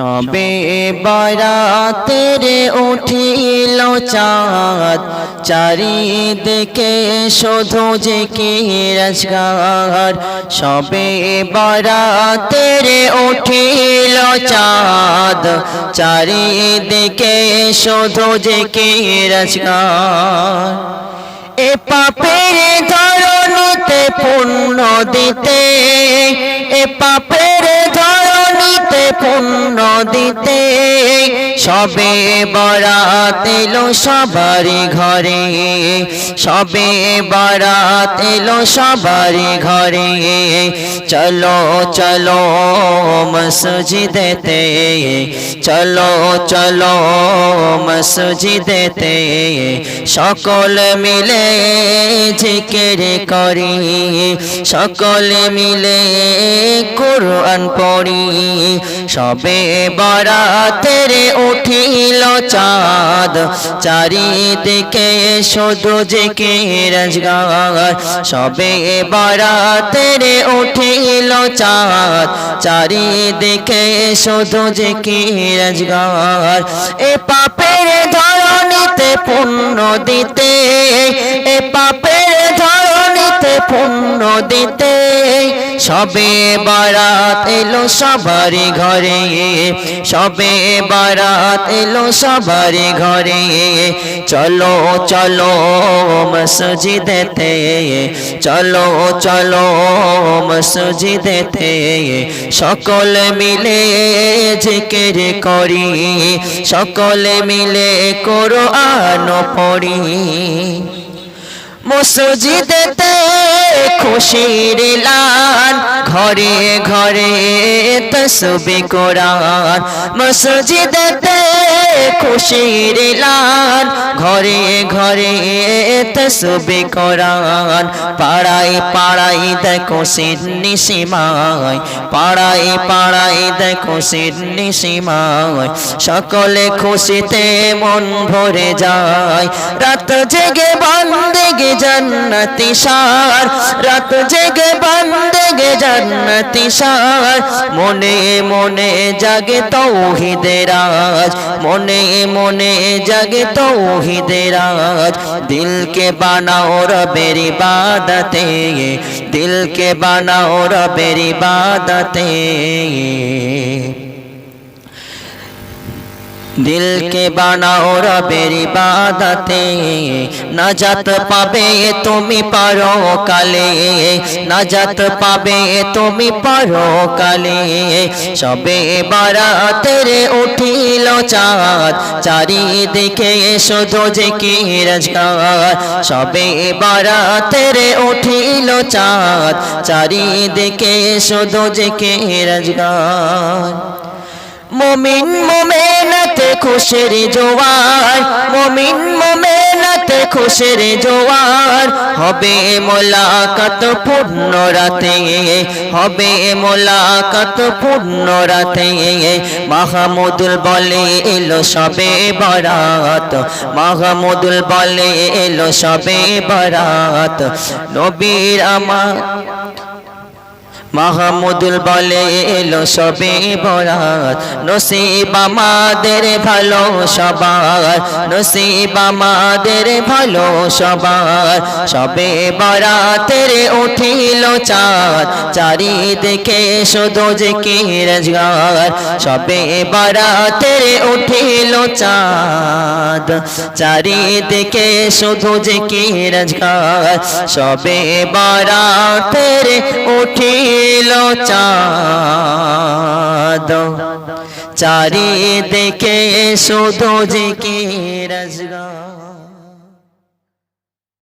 সবে বারা বরাতের উঠিল চাঁদ চারিদিকে শুধু যে কি রাজগার। সবে বারা বরাতের উঠিল চাঁদ চারিদিকে শুধু যে কি রাজগার। এ পাপের ধরণীতে পুণ্য দিতে এ পাপের পুণ্য দিতে, সবে বরাত এলো সবারই ঘরে, সবে বরাত এলো সবারই ঘরে। চলো চলো মসজিদেতে, চলো চলো মসজিদেতে, সকল মিলে জিকির করি, সকল মিলে কোরআন পড়ি সবে বরাতের উঠিল চাঁদ, চারিদিকে শুধু যে কে রাজগার সবে বরাতের উঠিল চাঁদ, চারিদিকে শুধু যে কে রাজগার এ পাপের ধরণীতে পুণ্য দিতে, এ পাপের ধরণীতে পুণ্য দিতে। সবে বারাত এলো সবারই ঘরে, সবে বারাত এলো সবারই ঘরে। চলো চলো মসজিদেতে, চলো চলো মসজিদেতে। সকল মিলে জিকির করি, সকল মিলে করো আনো পড়ি। মসজিদেতে খুশির লান ঘরে ঘরে তসবি কোরআন। মসজিদেতে খুশির লান ঘরে ঘরে তসবি কোরআন পাড়াই পাড়াই দেখো সিন্নি সীমায় পাড়াই পাড়াই দেখো সিন্নি সীমায় সকলে খুশিতে মন ভরে যায়। রাত জেগে বন্দেগে জন্নতি সার, রাত জেগে জাগে জান্নাতি সার মনে মনে জাগে তৌহিদের আজ। মনে মনে জাগে তৌহিদের আজ। দিলকে বানাও রবের ইবাদতে। দিলকে বানাও রবের ইবাদতে। দিল কে বানাও রবের ইবাদতে। নাজাত পাবে তুমি পারো কালে নাজাত পাবে তুমি পারো কালে সবে বারাতের উঠিল চাঁদ। চারিদিকে শুধু যে কি রাজগার সবে বারাতের উঠিল চাঁদ। চারিদিকে শুধু যে কি রাজগার মমিন মোমেনাতে খুশির জোয়ার, মমিন মোমেনাতে খুশির জোয়ার। হবে মোলাকাত পূর্ণ রাতে, হবে মোলাকাত পূর্ণ রাতে। মাহমুদুল বলে এলো সবে বরাত, মাহমুদুল বলে এলো সবে বরাত। নবীর আমার মাহমুদুল বলে এলো সবে বরাত। নসিব আমাদের ভালো সবার। নসিব আমাদের ভালো সবার। সবে বরাতের উঠিল চাঁদ। চারিদিকে শুধু যে কি রাজগার সবে বরাতের উঠিল চাঁদ। চারিদিকে শুধু যে কি রাজগার সবে বরাতের উঠিল চাঁদ। চারিদিকে শুধু জিকির কি রাজগার